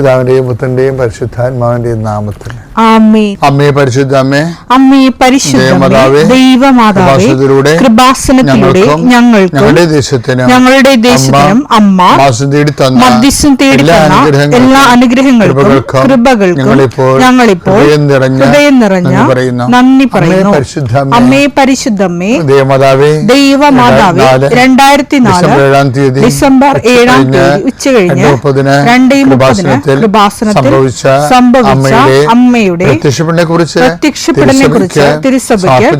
പിതാവിന്റെയും പുത്രന്റെയും പരിശുദ്ധാത്മാവിന്റെയും നാമത്തിൽ. ആമേ. അമ്മേ പരിശുദ്ധ അമ്മേ അമ്മേ പരിശുദ്ധമാതാവേ ദേവമാതാവേ, കൃപാസനത്തിലൂടെ ഞങ്ങൾ ഞങ്ങൾക്ക് ഞങ്ങളുടെ ദേശത്തിനും ഞങ്ങളുടെ ദേശത്തിനും അമ്മ മാസം തേടി തന്ന മദ്യസ്യം തേടി എല്ലാ തന്ന അനുഗ്രഹങ്ങൾക്കും എല്ലാ അനുഗ്രഹങ്ങൾക്കും കൃപകൾക്കും ഞങ്ങളിപ്പോൾ ഹൃദയം നിറഞ്ഞ നന്ദി പറയുന്നു. പരിശുദ്ധ അമ്മേ പരിശുദ്ധ അമ്മേ, ദൈവമാതാവേ പരിശുദ്ധമ്മേ ദേവമാതാവേ രണ്ടായിരത്തി നാല് ഏഴാം തീയതി ഡിസംബർ ഏഴാം തീയതി ഉച്ച കഴിഞ്ഞ് രണ്ടേ മുപ്പതിന് സംഭവിച്ച അമ്മയുടെ പ്രത്യക്ഷപ്പെടനെ കുറിച്ച് തിരുസഭയ്ക്ക്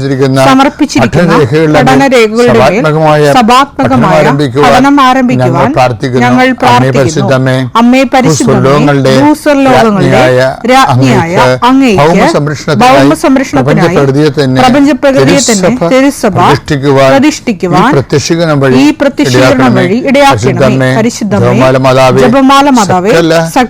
സമർപ്പിച്ചിരിക്കുന്ന പഠനരേഖകളുടെ സഭാത്മകമായ പഠനം ആരംഭിക്കുവാൻ ഞങ്ങൾ പ്രാർത്ഥിക്കുന്നു. അമ്മേ പരിശുദ്ധമേ ഭൂസ്വർലോകങ്ങളുടെ രാജ്ഞിയായ അങ്ങേക്ക് ഭൗമ സംരക്ഷണത്തിനായി പ്രപഞ്ച പ്രകൃതിയെ തന്നെ തിരുസഭ പ്രതിഷ്ഠിക്കുവാൻ ഈ പ്രത്യക്ഷീകരണം വഴി ഇടയാക്കണമേ. പരിശുദ്ധമേ ജപമാല മാതാവേ സകല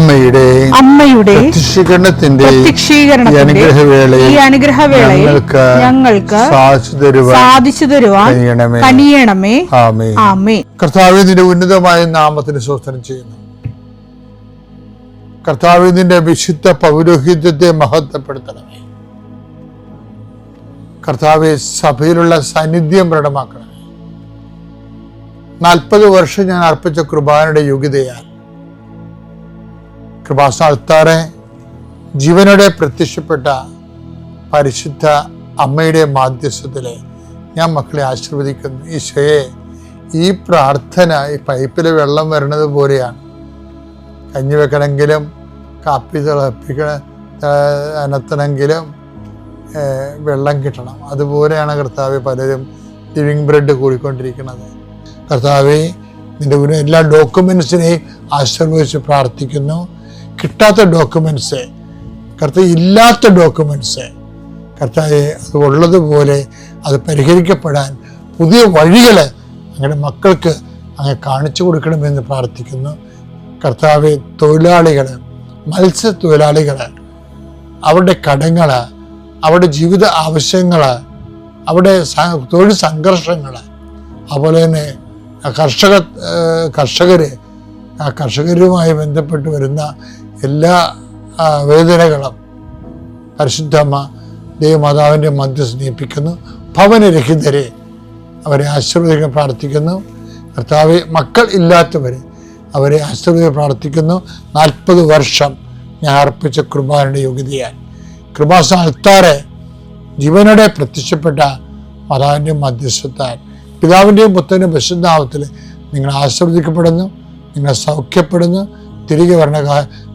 അമ്മയുടെ അമ്മയുടെ അനുഗ്രഹവേളയിൽ ഈ അനുഗ്രഹവേളയിൽ ഞങ്ങൾക്ക് ഞങ്ങൾക്ക് സാധിച്ചു തരുവാൻ സാധിച്ചു തരുവാൻ കനിയണമേ. ആമേ ആമേ കർത്താവ് നിന്റെ ഉന്നതമായ നാമത്തിന് സ്വസ്ഥനം ചെയ്യുന്നു. കർത്താവ് നിന്റെ വിശുദ്ധ പൗരോഹിത്യത്തെ മഹത്വപ്പെടുത്തണമേ. കർത്താവെ സഭയിലുള്ള സാന്നിധ്യം പ്രകടമാക്കണം നാൽപ്പത് വർഷം ഞാൻ അർപ്പിച്ച കുർബാനയുടെ യോഗ്യതയാൽ കൃപാസ്ഥാനത്താറെ ജീവനോടെ പ്രത്യക്ഷപ്പെട്ട പരിശുദ്ധ അമ്മയുടെ മാധ്യസ്ഥത്തിലെ ഞാൻ മക്കളെ ആശീർവദിക്കുന്നു. ഈശോയെ ഈ പ്രാർത്ഥന ഈ പൈപ്പിൽ വെള്ളം വരുന്നത് പോലെയാണ്. കഞ്ഞി വെക്കണമെങ്കിലും കാപ്പി തിളപ്പിക്കണ അനത്തണമെങ്കിലും വെള്ളം കിട്ടണം. അതുപോലെയാണ് കർത്താവ് പലരും ലിവിങ് ബ്രെഡ് കൂടിക്കൊണ്ടിരിക്കുന്നത്. കർത്താവ് നിന്റെ എല്ലാ ഡോക്യുമെൻസിനെയും ആശീർവദിച്ച് പ്രാർത്ഥിക്കുന്നു. കിട്ടാത്ത ഡോക്യുമെന്റ്സ് കർത്താവ് ഇല്ലാത്ത ഡോക്യുമെന്റ്സ് കർത്താവ് അത് ഉള്ളതുപോലെ അത് പരിഹരിക്കപ്പെടാൻ പുതിയ വഴികൾ അങ്ങയുടെ മക്കൾക്ക് അങ്ങ് കാണിച്ചു കൊടുക്കണമെന്ന് പ്രാർത്ഥിക്കുന്നു. കർത്താവ് തൊഴിലാളികൾ മത്സ്യത്തൊഴിലാളികൾ അവരുടെ കടങ്ങൾ അവരുടെ ജീവിത ആവശ്യങ്ങൾ അവരുടെ തൊഴിൽ സംഘർഷങ്ങൾ അതുപോലെ തന്നെ കർഷക കർഷകർ ആ കർഷകരുമായി ബന്ധപ്പെട്ട് വരുന്ന എല്ലാ വേദനകളും പരിശുദ്ധമ്മ ദൈവമാതാവിന്റെ മധ്യസ്ഥ നീപ്പിക്കുന്നു. ഭവനരഹിതരെ അവരെ ആശീർവദിക്കാൻ പ്രാർത്ഥിക്കുന്നു. കർത്താവ് മക്കൾ ഇല്ലാത്തവർ അവരെ ആശീർവദിക്കാൻ പ്രാർത്ഥിക്കുന്നു. നാൽപ്പത് വർഷം ഞാൻ അർപ്പിച്ച കൃപാനയുടെ യോഗ്യതയാൽ. കൃപാസ അൽത്താറെ ജീവനോടെ പ്രത്യക്ഷപ്പെട്ട മാതാവിന്റെ മധ്യസ്ഥത്താൽ പിതാവിന്റെയും പുത്രന്റെയും പരിശുദ്ധാവത്തിൽ നിങ്ങൾ ആശീർവദിക്കപ്പെടുന്നു നിങ്ങൾ സൗഖ്യപ്പെടുന്നു തിരികെ വരണ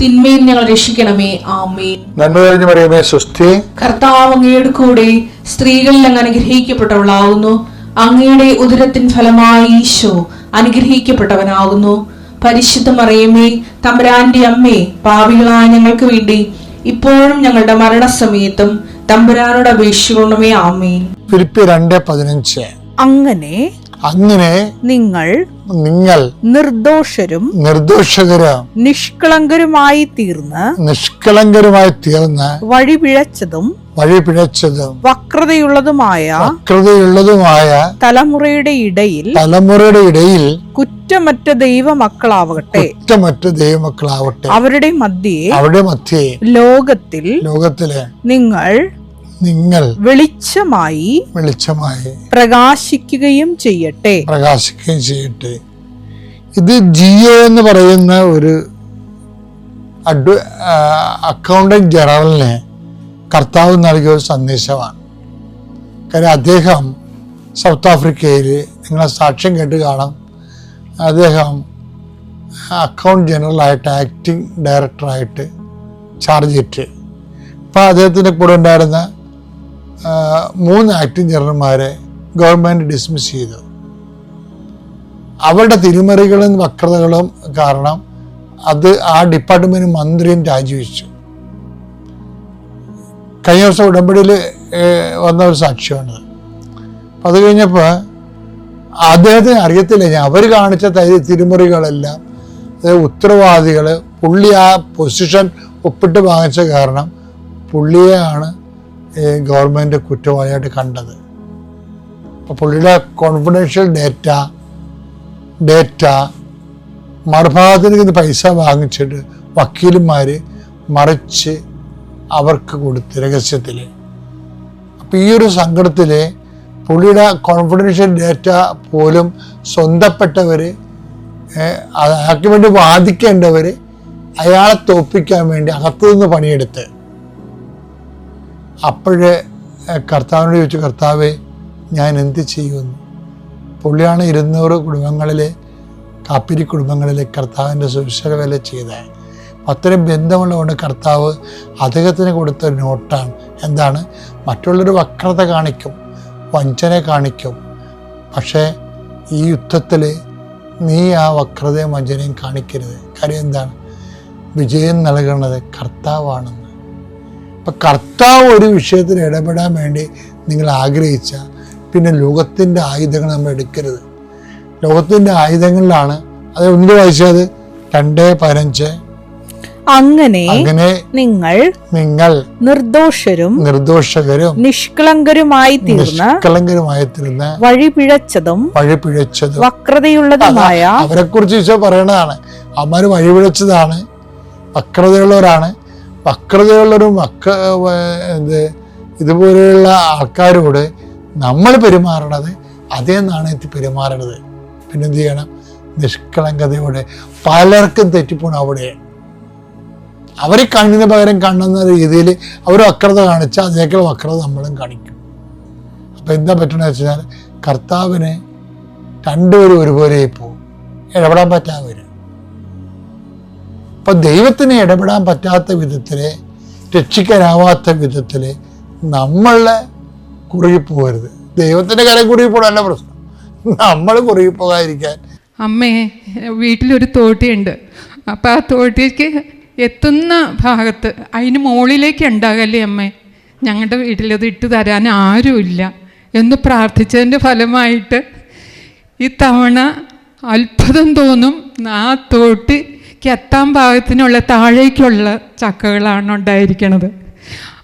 തിന്മയിൽ ഞങ്ങൾ രക്ഷിക്കണമേ. ആമേൻ. നന്മ കഴിഞ്ഞ് പറയുമേ സുസ്ഥി കർത്താവ് അങ്ങയുടെ കൂടെ സ്ത്രീകളിൽ അങ്ങ് അനുഗ്രഹിക്കപ്പെട്ടവളാകുന്നു. അങ്ങയുടെ ഉദരത്തിൻ ഫലമായി ഈശോ അനുഗ്രഹിക്കപ്പെട്ടവനാകുന്നു. പരിശുദ്ധ മറിയമേ തമ്പുരാന്റെ അമ്മേ പാവികളായ ഞങ്ങൾക്ക് വേണ്ടി ഇപ്പോഴും ഞങ്ങളുടെ മരണസമയത്തും തമ്പുരാനോട് അപേക്ഷിക്കണമേ ആമേൻ. ഫിലിപ്പി രണ്ട് പതിനഞ്ച്. അങ്ങനെ അങ്ങനെ നിങ്ങൾ നിങ്ങൾ നിർദോഷരും നിർദോഷകരും നിഷ്കളങ്കരുമായി തീർന്ന് നിഷ്കളങ്കരുമായി തീർന്ന് വഴിപിഴച്ചതും വഴി പിഴച്ചതും വക്രതയുള്ളതുമായ വക്രതയുള്ളതുമായ തലമുറയുടെ ഇടയിൽ തലമുറയുടെ ഇടയിൽ കുറ്റമറ്റ ദൈവമക്കളാവട്ടെ കുറ്റമറ്റ ദൈവമക്കളാവട്ടെ അവരുടെ മധ്യേ അവരുടെ മധ്യേ ലോകത്തിൽ ലോകത്തിലെ നിങ്ങൾ നിങ്ങൾ വെളിച്ചമായി വെളിച്ചമായി പ്രകാശിക്കുകയും ചെയ്യട്ടെ. പ്രകാശിക്കുകയും ചെയ്യട്ടെ. ഇത് ജിയോ എന്ന് പറയുന്ന ഒരു അഡ്വ അക്കൗണ്ടന്റ് ജനറലിന് കർത്താവ് നൽകിയ ഒരു സന്ദേശമാണ്. കാര്യം അദ്ദേഹം സൗത്ത് ആഫ്രിക്കയിൽ നിങ്ങളെ സാക്ഷ്യം കേട്ട് കാണാം. അദ്ദേഹം അക്കൗണ്ട് ജനറലായിട്ട് ആക്ടിങ് ഡയറക്ടറായിട്ട് ചാർജ് ചെയ്തിട്ട് അപ്പോൾ അദ്ദേഹത്തിന്റെ കൂടെ ഉണ്ടായിരുന്ന മൂന്ന് ആക്ടിങ് ജനറൽമാരെ ഗവൺമെന്റ് ഡിസ്മിസ് ചെയ്തു. അവരുടെ തിരിമറികളും വക്രതകളും കാരണം അത് ആ ഡിപ്പാർട്ട്മെന്റ് മന്ത്രിയും രാജിവെച്ചു. കഴിഞ്ഞ ദിവസം ഉടമ്പടിയിൽ വന്ന ഒരു സാക്ഷ്യമാണ് അപ്പം അത് കഴിഞ്ഞപ്പോൾ അദ്ദേഹത്തിന് അറിയത്തില്ല ഞാൻ അവർ കാണിച്ച തരി തിരിമറികളെല്ലാം അതായത് ഉത്തരവാദികൾ പുള്ളി ആ പൊസിഷൻ ഒപ്പിട്ട് വാങ്ങിച്ച കാരണം പുള്ളിയെയാണ് ഗവൺമെന്റ് കുറ്റവാളിയായിട്ട് കണ്ടത്. അപ്പോൾ പുള്ളിയുടെ കോൺഫിഡൻഷ്യൽ ഡേറ്റ ഡേറ്റ മറുഭാഗത്തിന് ഇത് പൈസ വാങ്ങിച്ചിട്ട് വക്കീലന്മാർ മറിച്ച് അവർക്ക് കൊടുത്ത് രഹസ്യത്തിൽ അപ്പോൾ ഈ ഒരു സങ്കടത്തിൽ പുള്ളിയുടെ കോൺഫിഡൻഷ്യൽ ഡേറ്റ പോലും സ്വന്തപ്പെട്ടവർ അയാൾക്ക് വേണ്ടി വാദിക്കേണ്ടവർ അയാളെ തോപ്പിക്കാൻ വേണ്ടി അകത്തുനിന്ന് പണിയെടുത്ത്. അപ്പോഴേ കർത്താവിനോട് ചോദിച്ചു കർത്താവെ ഞാൻ എന്ത് ചെയ്യുമെന്ന് പുള്ളിയാണ് ഇരുന്നൂറ് കുടുംബങ്ങളിലെ കാപ്പിരി കുടുംബങ്ങളിലെ കർത്താവിന്റെ സുവിശേഷ വില ചെയ്തത്. അത്രയും ബന്ധമുള്ളതുകൊണ്ട് കർത്താവ് അദ്ദേഹത്തിന് കൊടുത്ത നോട്ടാണ്. എന്താണ്? മറ്റുള്ളൊരു വക്രത കാണിക്കും വഞ്ചന കാണിക്കും. പക്ഷേ ഈ യുദ്ധത്തിൽ നീ ആ വക്രതയും വഞ്ചനയും കാണിക്കരുത്. കാര്യം എന്താണ്? വിജയം നൽകുന്നത് കർത്താവാണെന്ന്. അപ്പം കർത്താവ് ഒരു വിഷയത്തിൽ ഇടപെടാൻ വേണ്ടി നിങ്ങൾ ആഗ്രഹിച്ച പിന്നെ ലോകത്തിന്റെ ആയുധങ്ങൾ നമ്മൾ എടുക്കരുത്. ലോകത്തിന്റെ ആയുധങ്ങളിലാണ് അത് ഒന്നിൽ വായിച്ചത്? രണ്ട് പതിനഞ്ച്. അങ്ങനെ അങ്ങനെ നിങ്ങൾ നിങ്ങൾ നിർദോഷരും നിർദോഷകരും നിഷ്കളങ്കരുമായി തീർന്ന നിഷ്കളങ്കരുമായി തീർന്ന വഴിപിഴച്ചതും. വഴി പിഴച്ചതും വക്രതയുള്ളതുമായ അവരെ കുറിച്ച് ഈശോ പറയണതാണ്. അവന്മാർ വഴിപിഴച്ചതാണ് വക്രതയുള്ളവരാണ്. വക്രതയുള്ളവരും വക്ര വ- എന്ത് ഇതുപോലെയുള്ള ആൾക്കാരോട് നമ്മൾ പെരുമാറണത് അതേ നാണയത്തിൽ പെരുമാറരുത് പിന്നെന്ത് ചെയ്യണം? നിഷ്കളങ്കതയോടെ പലർക്കും തെറ്റിപ്പോണം അവിടെ. അവർ കണ്ണിന് പകരം കണ്ണെന്ന രീതിയിൽ അവർ വക്രത കാണിച്ചാൽ അതിനേക്കാൾ വക്രത നമ്മളും കാണിക്കും. അപ്പം എന്താ പറ്റണമെന്ന് വെച്ചാൽ കർത്താവിന് രണ്ടുപേരും ഒരുപോലെ പോകും ഇടപെടാൻ പറ്റാതെ വരും അപ്പം ദൈവത്തിന് ഇടപെടാൻ പറ്റാത്ത വിധത്തിൽ രക്ഷിക്കാനാവാത്ത വിധത്തിൽ നമ്മളെ കുറുകി പോകരുത് ദൈവത്തിന്റെ കാര്യം കുറുകി പോകണമല്ല പ്രശ്നം. നമ്മൾ കുറുകി പോകാതിരിക്കാൻ അമ്മേ വീട്ടിലൊരു തോട്ടിയുണ്ട്. അപ്പം ആ തോട്ടിക്ക് എത്തുന്ന ഭാഗത്ത് അതിന് മുകളിലേക്ക് ഉണ്ടാകല്ലേ അമ്മേ? ഞങ്ങളുടെ വീട്ടിലത് ഇട്ട് തരാൻ ആരുമില്ല. എന്ന് പ്രാർത്ഥിച്ചതിന്റെ ഫലമായിട്ട് ഈ ഇത്തവണ അത്ഭുതം തോന്നും ആ തോട്ടിക്ക് എത്താൻ ഭാഗത്തിനുള്ള താഴേക്കുള്ള ചക്കകളാണ് ഉണ്ടായിരിക്കണത്.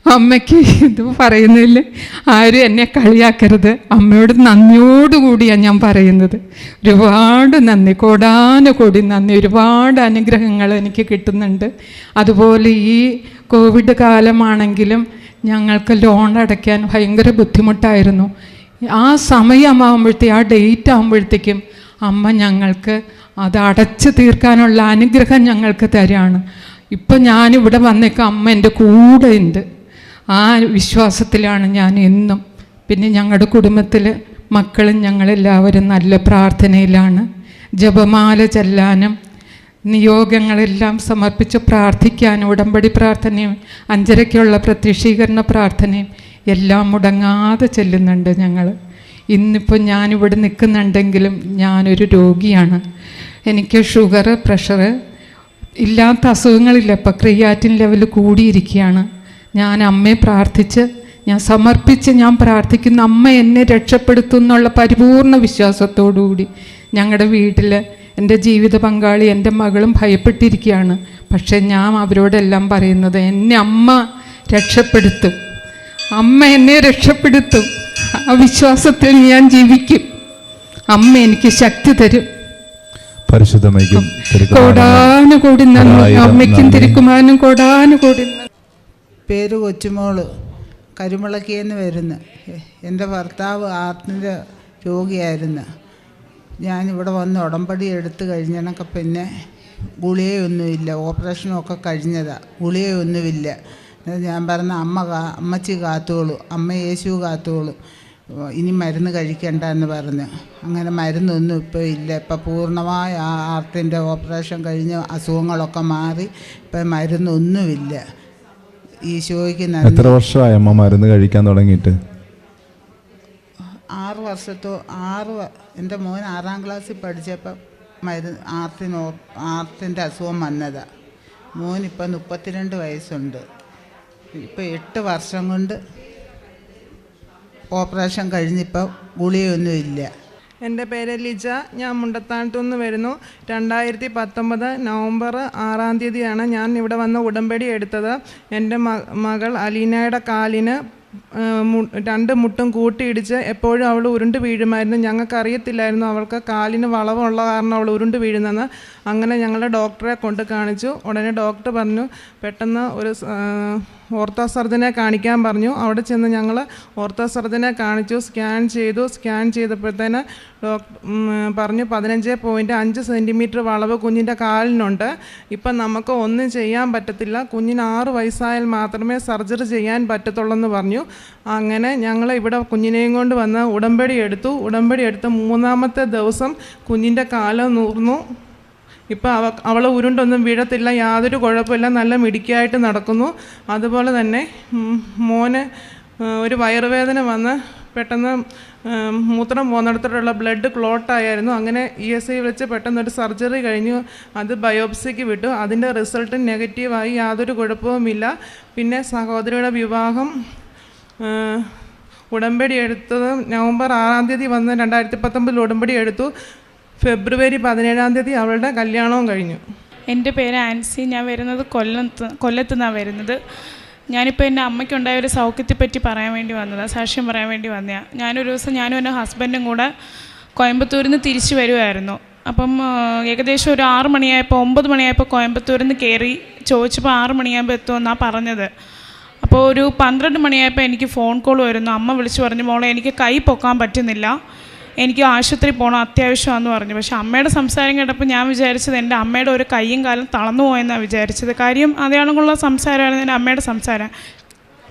അമ്മയ്ക്ക് ഇത് പറയുന്നതിൽ ആരും എന്നെ കളിയാക്കരുത്. അമ്മയോട് നന്ദിയോടുകൂടിയാണ് ഞാൻ പറയുന്നത്. ഒരുപാട് നന്ദി കോടാനുകൂടി നന്ദി ഒരുപാട് അനുഗ്രഹങ്ങൾ എനിക്ക് കിട്ടുന്നുണ്ട്. അതുപോലെ ഈ കോവിഡ് കാലമാണെങ്കിലും ഞങ്ങൾക്ക് ലോൺ അടയ്ക്കാൻ ഭയങ്കര ബുദ്ധിമുട്ടായിരുന്നു. ആ സമയമാകുമ്പോഴത്തേ ആ ഡേറ്റ് ആകുമ്പോഴത്തേക്കും അമ്മ ഞങ്ങൾക്ക് അത് അടച്ചു തീർക്കാനുള്ള അനുഗ്രഹം ഞങ്ങൾക്ക് തരാണ്. ഇപ്പം ഞാനിവിടെ വന്നേക്കാം അമ്മ എന്റെ കൂടെ ഉണ്ട്. ആ വിശ്വാസത്തിലാണ് ഞാൻ എന്നും. പിന്നെ ഞങ്ങളുടെ കുടുംബത്തിൽ മക്കളും ഞങ്ങളെല്ലാവരും നല്ല പ്രാർത്ഥനയിലാണ്. ജപമാല ചെല്ലാനും നിയോഗങ്ങളെല്ലാം സമർപ്പിച്ച് പ്രാർത്ഥിക്കാനും ഉടമ്പടി പ്രാർത്ഥനയും അഞ്ചരയ്ക്കുള്ള പ്രത്യക്ഷീകരണ പ്രാർത്ഥനയും എല്ലാം മുടങ്ങാതെ ചെല്ലുന്നുണ്ട് ഞങ്ങൾ ഇന്നിപ്പോൾ ഞാനിവിടെ നിൽക്കുന്നുണ്ടെങ്കിലും ഞാനൊരു രോഗിയാണ്. എനിക്ക് ഷുഗർ പ്രഷർ ഇല്ലാത്ത അസുഖങ്ങളില്ല. ഇപ്പം ക്രിയാറ്റിൻ ലെവൽ കൂടിയിരിക്കുകയാണ്. ഞാൻ അമ്മയെ പ്രാർത്ഥിച്ച് ഞാൻ സമർപ്പിച്ച് ഞാൻ പ്രാർത്ഥിക്കുന്ന അമ്മ എന്നെ രക്ഷപ്പെടുത്തും എന്നുള്ള പരിപൂർണ വിശ്വാസത്തോടുകൂടി ഞങ്ങളുടെ വീട്ടിൽ എന്റെ ജീവിത പങ്കാളി എന്റെ മകളും ഭയപ്പെട്ടിരിക്കുകയാണ്. പക്ഷേ ഞാൻ അവരോടെല്ലാം പറയുന്നത് എന്നെ അമ്മ രക്ഷപ്പെടുത്തും. അമ്മ എന്നെ രക്ഷപ്പെടുത്തും. ആ വിശ്വാസത്തിൽ ഞാൻ ജീവിക്കും. അമ്മ എനിക്ക് ശക്തി തരും. പരിശുദ്ധമയ്ക്കും കോടാനുകൂടി നന്ദി ഒരായിരം അമ്മയ്ക്കും. തിരുക്കുമാനും കോടാനുകൂടി പേര് കൊച്ചുമോൾ കരുമുളക്കിയെന്ന് വരുന്നു എന്റെ ഭർത്താവ് ആർട്ടിന്റെ രോഗിയായിരുന്നു. ഞാനിവിടെ വന്ന് ഉടമ്പടി എടുത്തു കഴിഞ്ഞണൊക്കെ പിന്നെ ഗുളികയൊന്നുമില്ല ഓപ്പറേഷനൊക്കെ കഴിഞ്ഞതാ. ഗുളികയൊന്നുമില്ല. ഒന്നുമില്ല ഞാൻ പറഞ്ഞ അമ്മ കാ അമ്മച്ചി കാത്തോളൂ അമ്മ യേശു കാത്തോളൂ ഇനി മരുന്ന് കഴിക്കണ്ട എന്ന് പറഞ്ഞ്. അങ്ങനെ മരുന്നൊന്നും ഇപ്പോൾ ഇല്ല. ഇപ്പം പൂർണമായ ആ ആർത്തിന്റെ ഓപ്പറേഷൻ കഴിഞ്ഞ് അസുഖങ്ങളൊക്കെ മാറി ഇപ്പം മരുന്നൊന്നുമില്ല. ഈശോയ്ക്ക് എത്ര വർഷമായി അമ്മ മരുന്ന് കഴിക്കാൻ തുടങ്ങിയിട്ട്? ആറ് വർഷത്തോ ആറ് എന്റെ മോൻ ആറാം ക്ലാസ്സിൽ പഠിച്ചപ്പം മരുന്ന് ആർത്തിന് ആർത്തിന്റെ അസുഖം അസുഖം വന്നതാണ് മോനിപ്പം മുപ്പത്തിരണ്ട് വയസ്സുണ്ട്. ഇപ്പം എട്ട് വർഷം കൊണ്ട് ഓപ്പറേഷൻ കഴിഞ്ഞിപ്പോൾ ഗുളിയൊന്നുമില്ല എന്റെ പേര് ലിജ. ഞാൻ മുണ്ടത്താനത്തു നിന്ന് വരുന്നു. രണ്ടായിരത്തി പത്തൊമ്പത് നവംബർ ആറാം തീയതിയാണ് ഞാൻ ഇവിടെ വന്ന് ഉടമ്പടി എടുത്തത്. എന്റെ മകൾ അലീനയുടെ കാലിന് രണ്ട് മുട്ടും കൂട്ടിയിടിച്ച് എപ്പോഴും അവൾ ഉരുണ്ട് വീഴുമായിരുന്നു. ഞങ്ങൾക്ക് അറിയത്തില്ലായിരുന്നു അവൾക്ക് കാലിന് വളവുള്ള കാരണം അവൾ ഉരുണ്ട് വീഴുന്നെന്ന്. അങ്ങനെ ഞങ്ങൾ ഡോക്ടറെ കൊണ്ട് കാണിച്ചു. ഉടനെ ഡോക്ടർ പറഞ്ഞു പെട്ടെന്ന് ഒരു സ്- ആ, ഓർത്തോ സർജനെ കാണിക്കാൻ പറഞ്ഞു. അവിടെ ചെന്ന് ഞങ്ങൾ ഓർത്തോ സർജനെ കാണിച്ചു. സ്കാൻ ചെയ്തു. സ്കാൻ ചെയ്തപ്പോഴത്തേന് ഡോക്ടർ പറഞ്ഞു പതിനഞ്ച് പോയിന്റ് അഞ്ച് സെന്റിമീറ്റർ വളവ് കുഞ്ഞിന്റെ കാലിനുണ്ട്. ഇപ്പം നമുക്ക് ഒന്നും ചെയ്യാൻ പറ്റത്തില്ല. കുഞ്ഞിന് ആറ് വയസ്സായാൽ മാത്രമേ സർജറി ചെയ്യാൻ പറ്റത്തുള്ളൂ എന്ന് പറഞ്ഞു. അങ്ങനെ ഞങ്ങൾ ഇവിടെ കുഞ്ഞിനെയും കൊണ്ട് വന്ന് ഉടമ്പടി എടുത്തു. ഉടമ്പടി എടുത്ത് മൂന്നാമത്തെ ദിവസം കുഞ്ഞിന്റെ കാലം നൂർന്നു. ഇപ്പം അവ അവൾ ഉരുണ്ടൊന്നും വീഴത്തില്ല യാതൊരു കുഴപ്പമില്ല നല്ല മിടുക്കിയായിട്ട് നടക്കുന്നു. അതുപോലെ തന്നെ മോന് ഒരു വയറുവേദന വന്ന് പെട്ടെന്ന് മൂത്രം പോകുന്നിടത്തോടുള്ള ബ്ലഡ് ക്ലോട്ടായിരുന്നു അങ്ങനെ ഇ എസ് ഐ വെച്ച് പെട്ടെന്ന് ഒരു സർജറി കഴിഞ്ഞു. അത് ബയോപ്സിക്ക് വിട്ടു. അതിന്റെ റിസൾട്ട് നെഗറ്റീവായി. യാതൊരു കുഴപ്പവുമില്ല. പിന്നെ സഹോദരിയുടെ വിവാഹം ഉടമ്പടി എടുത്തത് നവംബർ ആറാം തീയതി വന്ന് രണ്ടായിരത്തി പത്തൊമ്പതിൽ ഉടമ്പടി എടുത്തു. ഫെബ്രുവരി പതിനേഴാം തീയതി അവളുടെ കല്യാണവും കഴിഞ്ഞു. എന്റെ പേര് ആൻസി. ഞാൻ വരുന്നത് കൊല്ലത്ത് കൊല്ലത്ത് നിന്നാണ് വരുന്നത്. ഞാനിപ്പോൾ എന്റെ അമ്മയ്ക്കുണ്ടായ ഒരു സൗഖ്യത്തെ പറ്റി പറയാൻ വേണ്ടി വന്നതാണ് സാക്ഷ്യം പറയാൻ വേണ്ടി വന്നതാണ് ഞാനൊരു ദിവസം ഞാനും എന്റെ ഹസ്ബൻഡും കൂടെ കോയമ്പത്തൂരിൽ നിന്ന് തിരിച്ചു വരുമായിരുന്നു അപ്പം ഏകദേശം ഒരു ആറ് മണിയായപ്പോൾ ഒമ്പത് മണിയായപ്പോൾ കോയമ്പത്തൂരിൽ നിന്ന് കയറി ചോദിച്ചപ്പോൾ ആറ് മണിയാകുമ്പോൾ എത്തുമെന്നാണ് പറഞ്ഞത്. അപ്പോൾ ഒരു പന്ത്രണ്ട് മണിയായപ്പോൾ എനിക്ക് ഫോൺ കോൾ വരുന്നു. അമ്മ വിളിച്ചു പറഞ്ഞു മോളെ എനിക്ക് കൈ പൊക്കാൻ പറ്റുന്നില്ല. എനിക്ക് ആശുപത്രി പോകണം അത്യാവശ്യമാണെന്ന് പറഞ്ഞു. പക്ഷേ അമ്മയുടെ സംസാരം കേട്ടപ്പോൾ ഞാൻ വിചാരിച്ചത് എന്റെ അമ്മയുടെ ഒരു കൈയും കാലും തളർന്നു പോയെന്നാണ് വിചാരിച്ചത്. കാര്യം അതേണക്കുള്ള സംസാരമായിരുന്നു എന്റെ അമ്മയുടെ സംസാരം.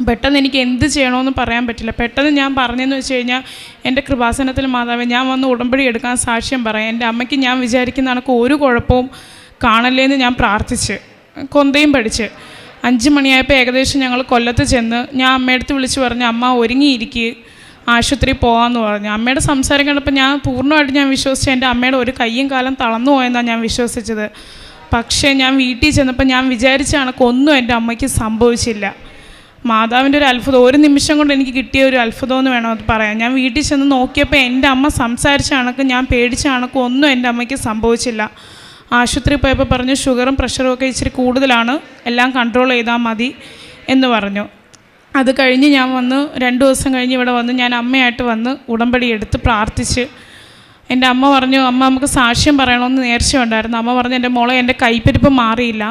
പെട്ടെന്ന് എനിക്ക് എന്ത് ചെയ്യണമെന്ന് പറയാൻ പറ്റില്ല. പെട്ടെന്ന് ഞാൻ പറഞ്ഞെന്ന് വെച്ച് കഴിഞ്ഞാൽ എന്റെ കൃപാസനത്തിൽ മാതാവ് ഞാൻ വന്ന് ഉടമ്പടി എടുക്കാൻ സാക്ഷ്യം പറയാം. എന്റെ അമ്മയ്ക്ക് ഞാൻ വിചാരിക്കുന്ന കണക്ക് ഒരു കുഴപ്പവും കാണല്ലേന്ന് ഞാൻ പ്രാർത്ഥിച്ച് കൊന്തയും പഠിച്ച്. അഞ്ച് മണിയായപ്പോൾ ഏകദേശം ഞങ്ങൾ കൊല്ലത്ത് ചെന്ന് ഞാൻ അമ്മയടുത്ത് വിളിച്ച് പറഞ്ഞു അമ്മ ഒരുങ്ങിയിരിക്കുക ആശുപത്രി പോകാമെന്ന് പറഞ്ഞു. അമ്മയുടെ സംസാരം കണ്ടപ്പോൾ ഞാൻ പൂർണമായിട്ട് ഞാൻ വിശ്വസിച്ചു എന്റെ അമ്മയുടെ ഒരു കയ്യും കാലം തളർന്നു പോയെന്നാണ് ഞാൻ വിശ്വസിച്ചത്. പക്ഷേ ഞാൻ വീട്ടിൽ ചെന്നപ്പോൾ ഞാൻ വിചാരിച്ച കണക്കൊന്നും എന്റെ അമ്മയ്ക്ക് സംഭവിച്ചില്ല. മാതാവിന്റെ ഒരു അത്ഭുതം. ഒരു നിമിഷം കൊണ്ട് എനിക്ക് കിട്ടിയ ഒരു അത്ഭുതം എന്ന് വേണം അത് പറയാൻ. ഞാൻ വീട്ടിൽ ചെന്ന് നോക്കിയപ്പോൾ എന്റെ അമ്മ സംസാരിച്ച കണക്ക് ഞാൻ പേടിച്ച ഒന്നും എന്റെ അമ്മയ്ക്ക് സംഭവിച്ചില്ല. ആശുപത്രി പോയപ്പോൾ പറഞ്ഞു ഷുഗറും പ്രഷറും ഒക്കെ ഇച്ചിരി കൂടുതലാണ്. എല്ലാം കൺട്രോൾ ചെയ്താൽ മതി എന്ന് പറഞ്ഞു. അത് കഴിഞ്ഞ് ഞാൻ വന്ന് രണ്ട് ദിവസം കഴിഞ്ഞ് ഇവിടെ വന്ന് ഞാൻ അമ്മയായിട്ട് വന്ന് ഉടമ്പടി എടുത്ത് പ്രാർത്ഥിച്ച്. എന്റെ അമ്മ പറഞ്ഞു അമ്മ നമുക്ക് സാക്ഷ്യം പറയണമെന്ന് നേർച്ച ഉണ്ടായിരുന്നു. അമ്മ പറഞ്ഞു എന്റെ മോളെ എന്റെ കൈപ്പരിപ്പ് മാറിയില്ല.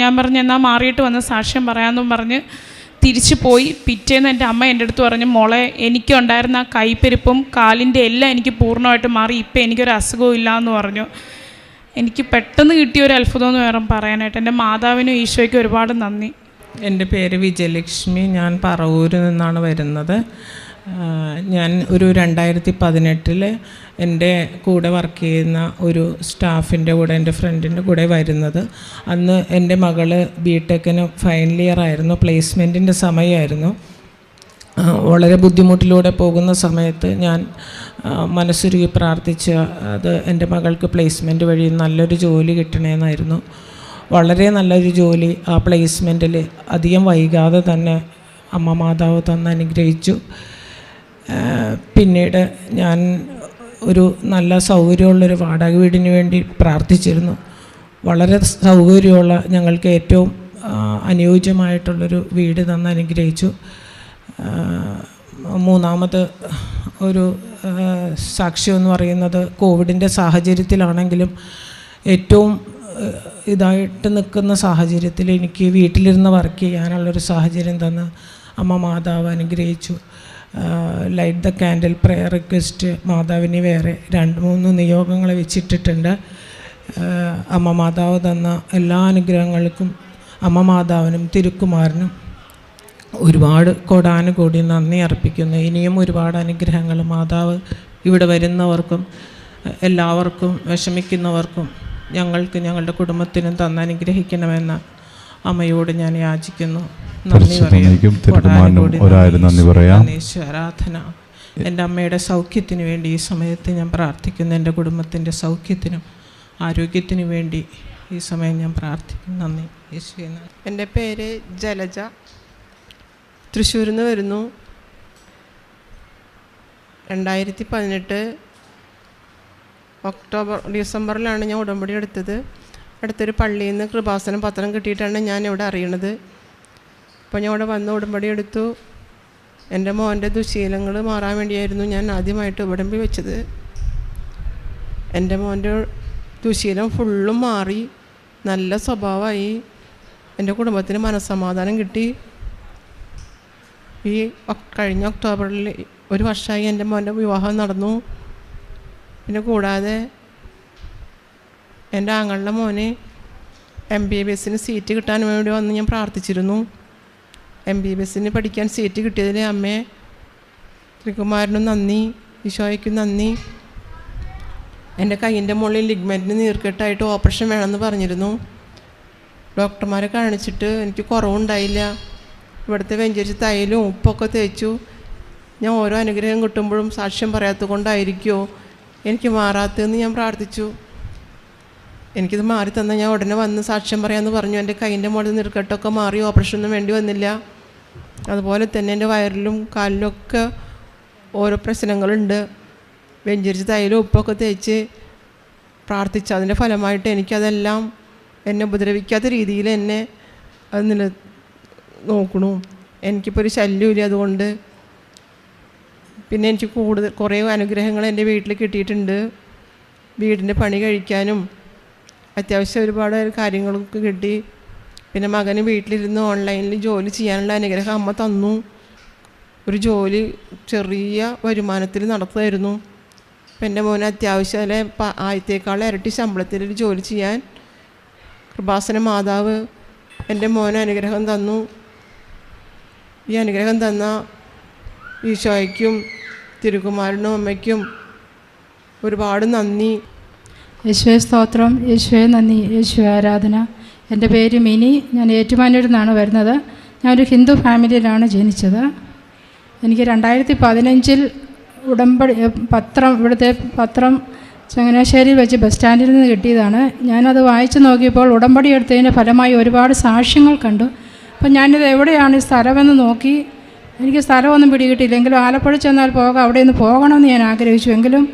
ഞാൻ പറഞ്ഞു എന്നാൽ മാറിയിട്ട് വന്ന് സാക്ഷ്യം പറയാമെന്നും പറഞ്ഞ് തിരിച്ചു പോയി. പിറ്റേന്ന് എന്റെ അമ്മ എന്റെ അടുത്ത് പറഞ്ഞു മോളെ എനിക്കുണ്ടായിരുന്ന ആ കൈപ്പെരുപ്പും കാലിന്റെ എല്ലാം എനിക്ക് പൂർണമായിട്ട് മാറി. ഇപ്പം എനിക്കൊരു അസുഖവും ഇല്ല എന്ന് പറഞ്ഞു. എനിക്ക് പെട്ടെന്ന് കിട്ടിയ ഒരു അത്ഭുതം എന്ന് വേറെ പറയാനായിട്ട്. എന്റെ മാതാവിനും ഈശോയ്ക്കും ഒരുപാട് നന്ദി. എന്റെ പേര് വിജയലക്ഷ്മി ഞാൻ പറവൂരിൽ നിന്നാണ് വരുന്നത്. ഞാൻ ഒരു രണ്ടായിരത്തി പതിനെട്ടിൽ എന്റെ കൂടെ വർക്ക് ചെയ്യുന്ന ഒരു സ്റ്റാഫിന്റെ കൂടെ എന്റെ ഫ്രണ്ടിന്റെ കൂടെ വരുന്നത്. അന്ന് എന്റെ മകൾ ബി ടെക്കിന് ഫൈനൽ ഇയർ ആയിരുന്നു പ്ലേസ്മെന്റിന്റെ സമയമായിരുന്നു. വളരെ ബുദ്ധിമുട്ടിലൂടെ പോകുന്ന സമയത്ത് ഞാൻ മനസ്സുരുകി പ്രാർത്ഥിച്ച് അത് എന്റെ മകൾക്ക് പ്ലേസ്മെന്റ് വഴി നല്ലൊരു ജോലി കിട്ടണമെന്നായിരുന്നു വളരെ നല്ലൊരു ജോലി ആ പ്ലേസ്മെന്റിൽ അധികം വൈകാതെ തന്നെ അമ്മ മാതാവ് തന്ന് അനുഗ്രഹിച്ചു. പിന്നീട് ഞാൻ ഒരു നല്ല സൗകര്യമുള്ളൊരു വാടക വീടിന് വേണ്ടി പ്രാർത്ഥിച്ചിരുന്നു. വളരെ സൗകര്യമുള്ള ഞങ്ങൾക്ക് ഏറ്റവും അനുയോജ്യമായിട്ടുള്ളൊരു വീട് തന്ന് അനുഗ്രഹിച്ചു. മൂന്നാമത് ഒരു സാക്ഷ്യം എന്ന് പറയുന്നത് കോവിഡിന്റെ സാഹചര്യത്തിലാണെങ്കിലും ഏറ്റവും ഇതായിട്ട് നിൽക്കുന്ന സാഹചര്യത്തിൽ എനിക്ക് വീട്ടിലിരുന്ന് വർക്ക് ചെയ്യാനുള്ളൊരു സാഹചര്യം തന്ന അമ്മ മാതാവ് അനുഗ്രഹിച്ചു. Light the candle prayer request മാതാവിന് വേറെ രണ്ട് മൂന്ന് നിയോഗങ്ങൾ വെച്ചിട്ടിട്ടുണ്ട്. അമ്മ മാതാവ് തന്ന എല്ലാ അനുഗ്രഹങ്ങൾക്കും അമ്മ മാതാവിനും തിരുക്കുമാരനും ഒരുപാട് കോടാനുകൂടി നന്ദി അർപ്പിക്കുന്നു. ഇനിയും ഒരുപാട് അനുഗ്രഹങ്ങൾ മാതാവ് ഇവിടെ വരുന്നവർക്കും എല്ലാവർക്കും വിഷമിക്കുന്നവർക്കും ഞങ്ങൾക്ക് ഞങ്ങളുടെ കുടുംബത്തിനും തന്ന് അനുഗ്രഹിക്കണമെന്ന് അമ്മയോട് ഞാൻ യാചിക്കുന്നു. നന്ദി പറയാം. എന്റെ അമ്മയുടെ സൗഖ്യത്തിന് വേണ്ടി ഈ സമയത്ത് ഞാൻ പ്രാർത്ഥിക്കുന്നു. എന്റെ കുടുംബത്തിന്റെ സൗഖ്യത്തിനും ആരോഗ്യത്തിനു വേണ്ടി ഈ സമയം ഞാൻ പ്രാർത്ഥിക്കുന്നു. നന്ദി. യേശുവേ നന്ദി. എന്റെ പേര് ജലജ. തൃശ്ശൂരിൽ നിന്ന് വരുന്നു. രണ്ടായിരത്തി പതിനെട്ട് ഒക്ടോബർ ഡിസംബറിലാണ് ഞാൻ ഉടമ്പടി എടുത്തത്. അടുത്തൊരു പള്ളിയിൽ നിന്ന് കൃപാസനം പത്രം കിട്ടിയിട്ടാണ് ഞാൻ ഇവിടെ അറിയണത്. അപ്പോൾ ഞാൻ ഇവിടെ വന്ന് ഉടമ്പടി എടുത്തു. എന്റെ മോന്റെ ദുശീലങ്ങൾ മാറാൻ വേണ്ടിയായിരുന്നു ഞാൻ ആദ്യമായിട്ട് ഉടമ്പടി വെച്ചത്. എന്റെ മോന്റെ ദുശീലം ഫുള്ളും മാറി നല്ല സ്വഭാവമായി. എന്റെ കുടുംബത്തിന് മനസ്സമാധാനം കിട്ടി. ഈ കഴിഞ്ഞ ഒക്ടോബറിൽ ഒരു വർഷമായി എന്റെ മോന്റെ വിവാഹം നടന്നു. പിന്നെ കൂടാതെ എന്റെ ആങ്ങളുടെ മോന് എം ബി ബി എസിന് സീറ്റ് കിട്ടാൻ വേണ്ടി വന്ന് ഞാൻ പ്രാർത്ഥിച്ചിരുന്നു. എം ബി ബി എസിന് പഠിക്കാൻ സീറ്റ് കിട്ടിയതിന് അമ്മേ ശ്രീകുമാരനും നന്ദി ഈശോയ്ക്കും നന്ദി. എന്റെ കൈയിന്റെ മുകളിൽ ലിഗ്മെന്റിന് നീർക്കെട്ടായിട്ട് ഓപ്പറേഷൻ വേണമെന്ന് പറഞ്ഞിരുന്നു. ഡോക്ടർമാരെ കാണിച്ചിട്ട് എനിക്ക് കുറവുണ്ടായില്ല. ഇവിടുത്തെ വെഞ്ചരിച്ച് തൈലും ഉപ്പൊക്കെ തേച്ചു. ഞാൻ ഓരോ അനുഗ്രഹം കിട്ടുമ്പോഴും സാക്ഷ്യം പറയാത്തത് കൊണ്ടായിരിക്കുമോ എനിക്ക് മാറാത്തതെന്ന് ഞാൻ പ്രാർത്ഥിച്ചു. എനിക്കിത് മാറി തന്നാൽ ഞാൻ ഉടനെ വന്ന് സാക്ഷ്യം പറയാമെന്ന് പറഞ്ഞു. എന്റെ കൈയിന്റെ മുകളിൽ നിൽക്കട്ടൊക്കെ മാറി ഓപ്പറേഷനൊന്നും വേണ്ടി വന്നില്ല. അതുപോലെ തന്നെ എന്റെ വയറിലും കാലിലൊക്കെ ഓരോ പ്രശ്നങ്ങളുണ്ട്. വെഞ്ചരിച്ച് തൈലും ഉപ്പൊക്കെ തേച്ച് പ്രാർത്ഥിച്ചു. അതിന്റെ ഫലമായിട്ട് എനിക്കതെല്ലാം എന്നെ ഉപദ്രവിക്കാത്ത രീതിയിൽ എന്നെ അത് നില നോക്കണു. എനിക്കിപ്പോൾ ഒരു ശല്യമില്ല അതുകൊണ്ട്. പിന്നെ എനിക്ക് കൂടുതൽ കുറേ അനുഗ്രഹങ്ങൾ എന്റെ വീട്ടിൽ കിട്ടിയിട്ടുണ്ട്. വീടിന്റെ പണി കഴിക്കാനും അത്യാവശ്യം ഒരുപാട് കാര്യങ്ങളൊക്കെ കിട്ടി. പിന്നെ മകന് വീട്ടിലിരുന്ന് ഓൺലൈനിൽ ജോലി ചെയ്യാനുള്ള അനുഗ്രഹം അമ്മ തന്നു. ഒരു ജോലി ചെറിയ വരുമാനത്തിൽ നടത്തുമായിരുന്നു അപ്പം എന്റെ മോന് അത്യാവശ്യം അല്ലെ ആദ്യത്തേക്കാൾ ഇരട്ടി ശമ്പളത്തിൽ ഒരു ജോലി ചെയ്യാൻ കൃപാസന മാതാവ് എന്റെ മോന് അനുഗ്രഹം തന്നു. ഈ അനുഗ്രഹം തന്ന ഈശോയ്ക്കും തിരുകുമാരനും അമ്മയ്ക്കും ഒരുപാട് നന്ദി. യേശുവെ സ്തോത്രം യേശുവെ നന്ദി യേശു ആരാധന. എന്റെ പേര് മിനി ഞാൻ ഏറ്റുമാനൂരിൽ നിന്നാണ് വരുന്നത്. ഞാനൊരു ഹിന്ദു ഫാമിലിയിലാണ് ജനിച്ചത്. എനിക്ക് രണ്ടായിരത്തി പതിനഞ്ചിൽ ഉടമ്പടി പത്രം ഇവിടുത്തെ പത്രം ചങ്ങനാശ്ശേരിയിൽ വെച്ച് ബസ് സ്റ്റാൻഡിൽ നിന്ന് കിട്ടിയതാണ്. ഞാനത് വായിച്ചു നോക്കിയപ്പോൾ ഉടമ്പടി എടുത്തതിന്റെ ഫലമായി ഒരുപാട് സാക്ഷ്യങ്ങൾ കണ്ടു. അപ്പം ഞാനിത് എവിടെയാണ് ഈ സ്ഥലമെന്ന് നോക്കി എനിക്ക് സ്ഥലമൊന്നും പിടികിട്ടിയില്ലെങ്കിലും ആലപ്പുഴ ചെന്നാൽ പോകാം. അവിടെ നിന്ന് പോകണമെന്ന് ഞാൻ ആഗ്രഹിച്ചു. എങ്കിലും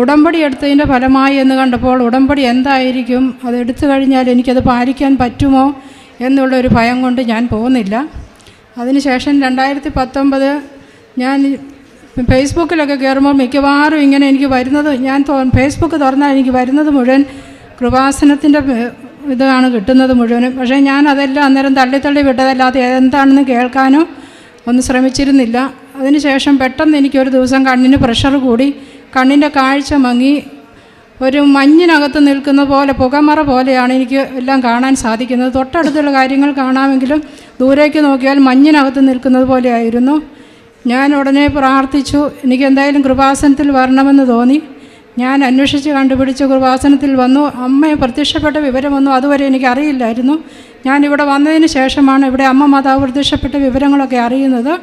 ഉടമ്പടി എടുത്തതിന്റെ ഫലമായി എന്ന് കണ്ടപ്പോൾ ഉടമ്പടി എന്തായിരിക്കും? അത് എടുത്തു കഴിഞ്ഞാൽ എനിക്കത് പാലിക്കാൻ പറ്റുമോ എന്നുള്ളൊരു ഭയം കൊണ്ട് ഞാൻ പോകുന്നില്ല. അതിനുശേഷം രണ്ടായിരത്തി പത്തൊമ്പത് ഞാൻ ഫേസ്ബുക്കിലൊക്കെ കയറുമ്പോൾ മിക്കവാറും ഇങ്ങനെ എനിക്ക് വരുന്നത് ഞാൻ ഫേസ്ബുക്ക് തുറന്നാൽ എനിക്ക് വരുന്നത് മുഴുവൻ കൃപാസനത്തിന്റെ ഇതാണ് കിട്ടുന്നത് മുഴുവനും. പക്ഷേ ഞാൻ അതെല്ലാം അന്നേരം തള്ളി തള്ളി വിട്ടതല്ലാതെ എന്താണെന്ന് കേൾക്കാനോ ഒന്നും ശ്രമിച്ചിരുന്നില്ല. അതിനുശേഷം പെട്ടെന്ന് എനിക്കൊരു ദിവസം കണ്ണിന് പ്രഷർ കൂടി. കണ്ണിന്റെ കാഴ്ച മങ്ങി. ഒരു മഞ്ഞിനകത്ത് നിൽക്കുന്ന പോലെ പുകമറ പോലെയാണ് എനിക്ക് എല്ലാം കാണാൻ സാധിക്കുന്നത്. തൊട്ടടുത്തുള്ള കാര്യങ്ങൾ കാണാമെങ്കിലും ദൂരേക്ക് നോക്കിയാൽ മഞ്ഞിനകത്ത് നിൽക്കുന്നത് പോലെയായിരുന്നു. ഞാൻ ഉടനെ പ്രാർത്ഥിച്ചു. എനിക്ക് എന്തായാലും കൃപാസനത്തിൽ വരണമെന്ന് തോന്നി. ഞാൻ അന്വേഷിച്ച് കണ്ടുപിടിച്ച് കൃപാസനത്തിൽ വന്നു. അമ്മയെ പ്രത്യക്ഷപ്പെട്ട വിവരമൊന്നും അതുവരെ എനിക്ക് അറിയില്ലായിരുന്നു ഞാൻ ഇവിടെ വന്നതിന് ശേഷമാണ് ഇവിടെ അമ്മ മാതാവ് പ്രത്യക്ഷപ്പെട്ട വിവരങ്ങളൊക്കെ അറിയുന്നത്.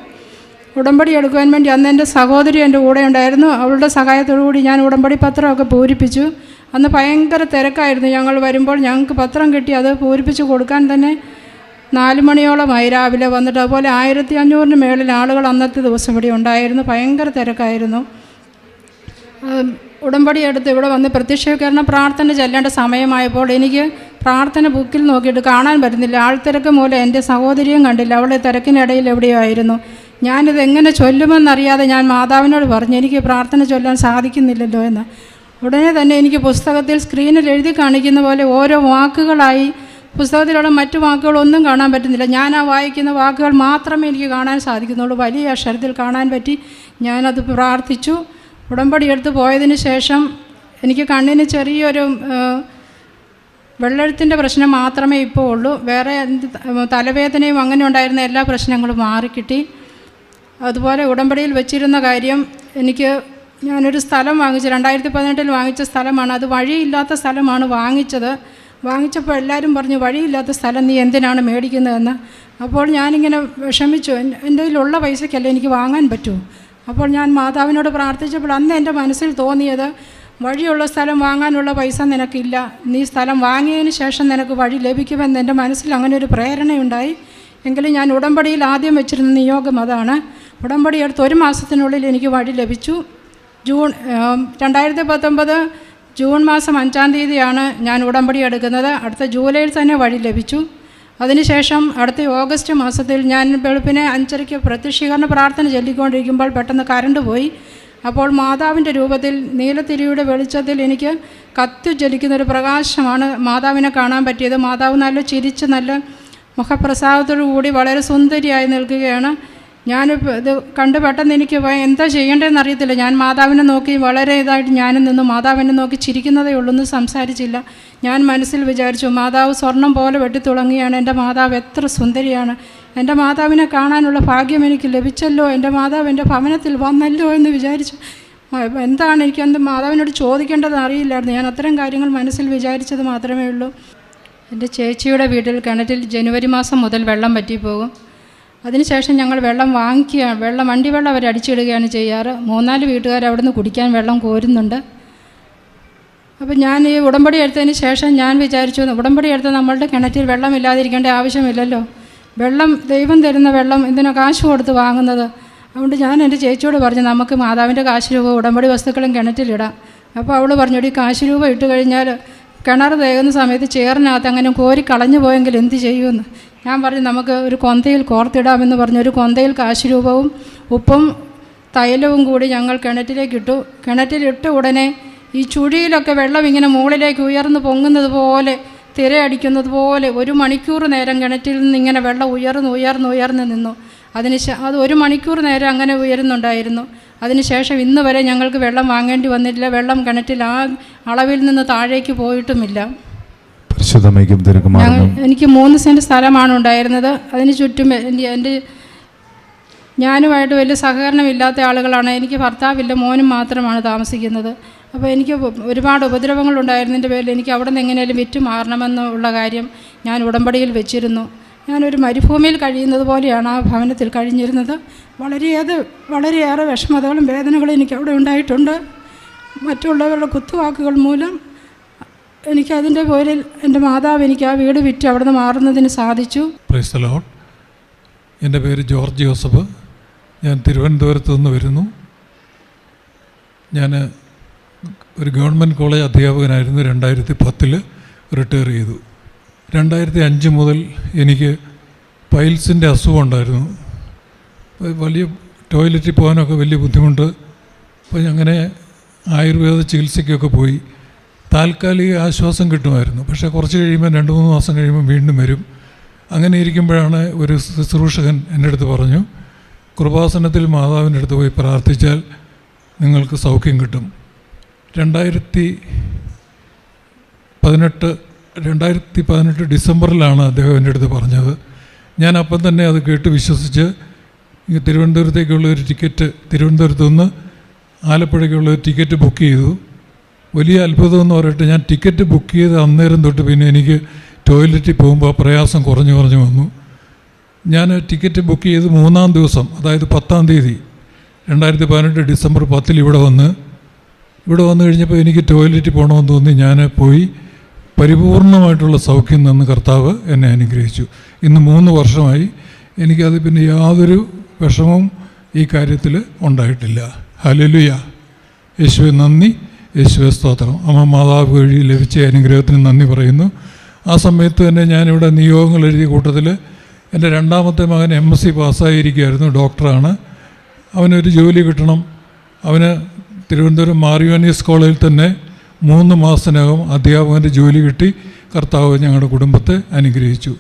ഉടമ്പടി എടുക്കുവാൻ വേണ്ടി അന്ന് എന്റെ സഹോദരി എന്റെ കൂടെ ഉണ്ടായിരുന്നു. അവളുടെ സഹായത്തോടു കൂടി ഞാൻ ഉടമ്പടി പത്രമൊക്കെ പൂരിപ്പിച്ചു. അന്ന് ഭയങ്കര തിരക്കായിരുന്നു ഞങ്ങൾ വരുമ്പോൾ. ഞങ്ങൾക്ക് പത്രം കിട്ടി അത് പൂരിപ്പിച്ച് കൊടുക്കാൻ തന്നെ നാല് മണിയോളമായി രാവിലെ വന്നിട്ട്. അതുപോലെ ആയിരത്തി അഞ്ഞൂറിന് മേളിൽ ആളുകൾ അന്നത്തെ ദിവസം ഇവിടെ ഉണ്ടായിരുന്നു. ഭയങ്കര തിരക്കായിരുന്നു. ഉടമ്പടി എടുത്ത് ഇവിടെ വന്ന് പ്രത്യക്ഷീകരണ പ്രാർത്ഥന ചെല്ലേണ്ട സമയമായപ്പോൾ എനിക്ക് പ്രാർത്ഥന ബുക്കിൽ നോക്കിയിട്ട് കാണാൻ പറ്റുന്നില്ല. ആൾത്തിരക്ക് മൂലം എന്റെ സഹോദരിയും കണ്ടില്ല. അവളെ തിരക്കിനിടയിൽ എവിടെയോ ആയിരുന്നു. ഞാനിത് എങ്ങനെ ചൊല്ലുമെന്നറിയാതെ ഞാൻ മാതാവിനോട് പറഞ്ഞു എനിക്ക് പ്രാർത്ഥന ചൊല്ലാൻ സാധിക്കുന്നില്ലല്ലോ എന്ന്. ഉടനെ തന്നെ എനിക്ക് പുസ്തകത്തിൽ സ്ക്രീനിൽ എഴുതി കാണിക്കുന്ന പോലെ ഓരോ വാക്കുകളായി പുസ്തകത്തിലുള്ള മറ്റു വാക്കുകളൊന്നും കാണാൻ പറ്റുന്നില്ല. ഞാൻ ആ വായിക്കുന്ന വാക്കുകൾ മാത്രമേ എനിക്ക് കാണാൻ സാധിക്കുന്നുള്ളൂ. വലിയ അക്ഷരത്തിൽ കാണാൻ പറ്റി. ഞാനത് പ്രാർത്ഥിച്ചു. ഉടമ്പടി എടുത്ത് പോയതിന് ശേഷം എനിക്ക് കണ്ണിന് ചെറിയൊരു വെള്ളെഴുത്തിന്റെ പ്രശ്നം മാത്രമേ ഇപ്പോൾ ഉള്ളൂ. വേറെ തലവേദനയും അങ്ങനെ ഉണ്ടായിരുന്ന എല്ലാ പ്രശ്നങ്ങളും മാറിക്കിട്ടി. അതുപോലെ ഉടമ്പടിയിൽ വെച്ചിരുന്ന കാര്യം എനിക്ക് ഞാനൊരു സ്ഥലം വാങ്ങിച്ചു രണ്ടായിരത്തി പതിനെട്ടിൽ വാങ്ങിച്ച സ്ഥലമാണ്. അത് വഴിയില്ലാത്ത സ്ഥലമാണ് വാങ്ങിച്ചത്. വാങ്ങിച്ചപ്പോൾ എല്ലാവരും പറഞ്ഞു വഴിയില്ലാത്ത സ്ഥലം നീ എന്തിനാണ് മേടിക്കുന്നതെന്ന്? അപ്പോൾ ഞാനിങ്ങനെ വിഷമിച്ചു. എന്റെ കയ്യിലുള്ള പൈസയ്ക്കല്ല എനിക്ക് വാങ്ങാൻ പറ്റൂ? അപ്പോൾ ഞാൻ മാതാവിനോട് പ്രാർത്ഥിച്ചപ്പോൾ അന്ന് എന്റെ മനസ്സിൽ തോന്നിയത് വഴിയുള്ള സ്ഥലം വാങ്ങാനുള്ള പൈസ നിനക്കില്ല. നീ സ്ഥലം വാങ്ങിയതിന് ശേഷം നിനക്ക് വഴി ലഭിക്കുമെന്ന് എന്റെ മനസ്സിൽ അങ്ങനെ ഒരു പ്രേരണയുണ്ടായി. എങ്കിലും ഞാൻ ഉടമ്പടിയിൽ ആദ്യം വെച്ചിരുന്ന നിയോഗം അതാണ്. ഉടമ്പടി എടുത്ത് ഒരു മാസത്തിനുള്ളിൽ എനിക്ക് വഴി ലഭിച്ചു. ജൂൺ രണ്ടായിരത്തി പത്തൊമ്പത് ജൂൺ മാസം അഞ്ചാം തീയതിയാണ് ഞാൻ ഉടമ്പടി എടുക്കുന്നത്. അടുത്ത ജൂലൈയിൽ തന്നെ വഴി ലഭിച്ചു. അതിനുശേഷം അടുത്ത ഓഗസ്റ്റ് മാസത്തിൽ ഞാൻ വെളുപ്പിനെ അഞ്ചരയ്ക്ക് പ്രത്യക്ഷീകരണ പ്രാർത്ഥന ചൊല്ലിക്കൊണ്ടിരിക്കുമ്പോൾ പെട്ടെന്ന് കറണ്ട് പോയി. അപ്പോൾ മാതാവിന്റെ രൂപത്തിൽ നീലത്തിരിയുടെ വെളിച്ചത്തിൽ എനിക്ക് കത്തി ജ്വലിക്കുന്ന ഒരു പ്രകാശമാണ് മാതാവിനെ കാണാൻ പറ്റിയത്. മാതാവ് നല്ല ചിരിച്ച് നല്ല മുഖപ്രസാദത്തോടു കൂടി വളരെ സുന്ദരിയായി നിൽക്കുകയാണ്. ഞാനിപ്പോൾ ഇത് കണ്ട് പെട്ടെന്ന് എനിക്ക് എന്താ ചെയ്യേണ്ടതെന്ന് അറിയത്തില്ല. ഞാൻ മാതാവിനെ നോക്കി വളരെ ഇതായിട്ട് ഞാനും നിന്ന് മാതാവിനെ നോക്കി ചിരിക്കുന്നതേ ഉള്ളൂ എന്ന് സംസാരിച്ചില്ല. ഞാൻ മനസ്സിൽ വിചാരിച്ചു മാതാവ് സ്വർണം പോലെ വെട്ടിത്തുളങ്ങിയാണ് എന്റെ മാതാവ് എത്ര സുന്ദരിയാണ്. എന്റെ മാതാവിനെ കാണാനുള്ള ഭാഗ്യം എനിക്ക് ലഭിച്ചല്ലോ. എന്റെ മാതാവ് എന്റെ ഭവനത്തിൽ വന്നല്ലോ എന്ന് വിചാരിച്ചു. എന്താണ് എനിക്ക് മാതാവിനോട് ചോദിക്കേണ്ടത് അറിയില്ലായിരുന്നു. ഞാൻ അത്തരം കാര്യങ്ങൾ മനസ്സിൽ വിചാരിച്ചത് മാത്രമേ ഉള്ളൂ. എന്റെ ചേച്ചിയുടെ വീട്ടിൽ കിണറ്റിൽ ജനുവരി മാസം മുതൽ വെള്ളം പറ്റിപ്പോകും അതിനുശേഷം ഞങ്ങൾ വെള്ളം വാങ്ങിക്കുക വെള്ളം വണ്ടി വെള്ളം അവർ അടിച്ചിടുകയാണ് ചെയ്യാറ്. മൂന്നാൽ വീട്ടുകാർ അവിടുന്ന് കുടിക്കാൻ വെള്ളം കോരുന്നുണ്ട്. അപ്പോൾ ഞാൻ ഈ ഉടമ്പടി എടുത്തതിന് ശേഷം ഞാൻ വിചാരിച്ചു ഉടമ്പടി എടുത്ത് നമ്മളുടെ കിണറ്റിൽ വെള്ളം ഇല്ലാതിരിക്കേണ്ട ആവശ്യമില്ലല്ലോ. വെള്ളം ദൈവം തരുന്ന വെള്ളം എന്തിനാ കാശ് കൊടുത്ത് വാങ്ങുന്നത്? അതുകൊണ്ട് ഞാൻ എന്റെ ചേച്ചിയോട് പറഞ്ഞു നമുക്ക് മാതാവിന്റെ കാശ് രൂപ ഉടമ്പടി വസ്തുക്കളും കിണറ്റിലിടാം അപ്പോൾ അവൾ പറഞ്ഞു ഈ കാശ് രൂപ ഇട്ട് കഴിഞ്ഞാൽ കിണർ തേകുന്ന സമയത്ത് ചേറിനകത്ത് അങ്ങനെ കോരി കളഞ്ഞു പോയെങ്കിൽ എന്ത് ചെയ്യുമെന്ന്? ഞാൻ പറഞ്ഞു നമുക്ക് ഒരു കൊന്തയിൽ കോർത്തിടാമെന്ന് പറഞ്ഞു. ഒരു കൊന്തയിൽ കാശ് രൂപവും ഉപ്പും തൈലവും കൂടി ഞങ്ങൾ കിണറ്റിലേക്ക് ഇട്ടു. കിണറ്റിലിട്ട ഉടനെ ഈ ചുഴിയിലൊക്കെ വെള്ളം ഇങ്ങനെ മുകളിലേക്ക് ഉയർന്നു പൊങ്ങുന്നത് പോലെ തിരയടിക്കുന്നത് പോലെ ഒരു മണിക്കൂർ നേരം കിണറ്റിൽ നിന്ന് ഇങ്ങനെ വെള്ളം ഉയർന്നു ഉയർന്നു ഉയർന്നു നിന്നു. അതിന് അത് ഒരു മണിക്കൂർ നേരം അങ്ങനെ ഉയരുന്നുണ്ടായിരുന്നു. അതിനുശേഷം ഇന്ന് വരെ ഞങ്ങൾക്ക് വെള്ളം വാങ്ങേണ്ടി വന്നിട്ടില്ല വെള്ളം കിണറ്റിൽ ആ അളവിൽ നിന്ന് താഴേക്ക് പോയിട്ടുമില്ല. തിരുക്കുമാരനും എനിക്ക് മൂന്ന് സെന്റ് സ്ഥലമാണ് ഉണ്ടായിരുന്നത്. അതിന് ചുറ്റും എന്റെ ഞാനുമായിട്ട് വലിയ സഹകരണമില്ലാത്ത ആളുകളാണ്. എനിക്ക് ഭർത്താവില്ല മോനും മാത്രമാണ് താമസിക്കുന്നത്. അപ്പോൾ എനിക്ക് ഒരുപാട് ഉപദ്രവങ്ങൾ ഉണ്ടായിരുന്നതിന്റെ പേരിൽ എനിക്ക് അവിടെ നിന്ന് എങ്ങനെയും വിറ്റ് മാറണമെന്നുള്ള കാര്യം ഞാൻ ഉടമ്പടിയിൽ വെച്ചിരുന്നു. ഞാനൊരു മരുഭൂമിയിൽ കഴിയുന്നത് പോലെയാണ് ആ ഭവനത്തിൽ കഴിഞ്ഞിരുന്നത്. വളരെയേറെ വളരെയേറെ വിഷമതകളും വേദനകളും എനിക്ക് അവിടെ ഉണ്ടായിട്ടുണ്ട്. മറ്റുള്ളവരുടെ കുത്തുവാക്കുകൾ മൂലം എനിക്കതിന്റെ പേരിൽ എന്റെ മാതാവ് എനിക്ക് ആ വീട് വിറ്റ് അവിടെ നിന്ന് മാറുന്നതിന് സാധിച്ചു. എന്റെ പേര് ജോർജ് ജോസഫ്. ഞാൻ തിരുവനന്തപുരത്ത് നിന്ന് വരുന്നു. ഞാൻ ഒരു ഗവൺമെന്റ് കോളേജ് അധ്യാപകനായിരുന്നു രണ്ടായിരത്തി പത്തിൽ റിട്ടയർ ചെയ്തു. രണ്ടായിരത്തി അഞ്ച് മുതൽ എനിക്ക് പൈൽസിന്റെ അസുഖം ഉണ്ടായിരുന്നു. വലിയ ടോയ്ലറ്റിൽ പോകാനൊക്കെ വലിയ ബുദ്ധിമുട്ട്. അപ്പോൾ അങ്ങനെ ആയുർവേദ ചികിത്സയ്ക്കൊക്കെ പോയി. താൽക്കാലിക ആശ്വാസം കിട്ടുമായിരുന്നു. പക്ഷേ കുറച്ച് കഴിയുമ്പോൾ രണ്ട് മൂന്ന് മാസം കഴിയുമ്പോൾ വീണ്ടും വരും. അങ്ങനെ ഇരിക്കുമ്പോഴാണ് ഒരു ശുശ്രൂഷകൻ എന്റെ അടുത്ത് പറഞ്ഞു കൃപാസനത്തിൽ മാതാവിന്റെ അടുത്ത് പോയി പ്രാർത്ഥിച്ചാൽ നിങ്ങൾക്ക് സൗഖ്യം കിട്ടും. രണ്ടായിരത്തി പതിനെട്ട് രണ്ടായിരത്തി പതിനെട്ട് ഡിസംബറിലാണ് അദ്ദേഹം എന്റെ അടുത്ത് പറഞ്ഞത്. ഞാൻ അപ്പം തന്നെ അത് കേട്ട് വിശ്വസിച്ച് തിരുവനന്തപുരത്തേക്കുള്ള ഒരു ടിക്കറ്റ് തിരുവനന്തപുരത്ത് നിന്ന് ആലപ്പുഴയ്ക്കുള്ള ഒരു ടിക്കറ്റ് ബുക്ക് ചെയ്തു. വലിയ അത്ഭുതം എന്ന് പറയട്ടെ. ഞാൻ ടിക്കറ്റ് ബുക്ക് ചെയ്ത് അന്നേരം തൊട്ട് പിന്നെ എനിക്ക് ടോയ്ലറ്റിൽ പോകുമ്പോൾ പ്രയാസം കുറഞ്ഞു കുറഞ്ഞു വന്നു. ഞാൻ ടിക്കറ്റ് ബുക്ക് ചെയ്ത് മൂന്നാം ദിവസം അതായത് പത്താം തീയതി രണ്ടായിരത്തി പതിനെട്ട് ഡിസംബർ പത്തിൽ ഇവിടെ വന്ന് ഇവിടെ വന്നു കഴിഞ്ഞപ്പോൾ എനിക്ക് ടോയ്ലറ്റിൽ പോകണമെന്ന് തോന്നി. ഞാൻ പോയി പരിപൂർണമായിട്ടുള്ള സൗഖ്യം നിന്ന് കർത്താവ് എന്നെ അനുഗ്രഹിച്ചു. ഇന്ന് മൂന്ന് വർഷമായി എനിക്കത് പിന്നെ യാതൊരു വിഷമവും ഈ കാര്യത്തിൽ ഉണ്ടായിട്ടില്ല. ഹലലുയ യേശുവെ നന്ദി. യേശുവെ സ്തോത്രം. അമ്മ മാതാവ് വഴി ലഭിച്ച അനുഗ്രഹത്തിന് നന്ദി പറയുന്നു. ആ സമയത്ത് തന്നെ ഞാനിവിടെ നിയോഗങ്ങൾ എഴുതിയ കൂട്ടത്തിൽ എന്റെ രണ്ടാമത്തെ മകൻ എം എസ് സി പാസ്സായിരിക്കുകയായിരുന്നു ഡോക്ടറാണ്. അവനൊരു ജോലി കിട്ടണം. അവന് തിരുവനന്തപുരം മാറിയോനീസ് കോളേജിൽ തന്നെ മൂന്ന് മാസത്തിനകം അധ്യാപകന്റെ ജോലി കിട്ടി. കർത്താവ് ഞങ്ങളുടെ കുടുംബത്തെ അനുഗ്രഹിച്ചു.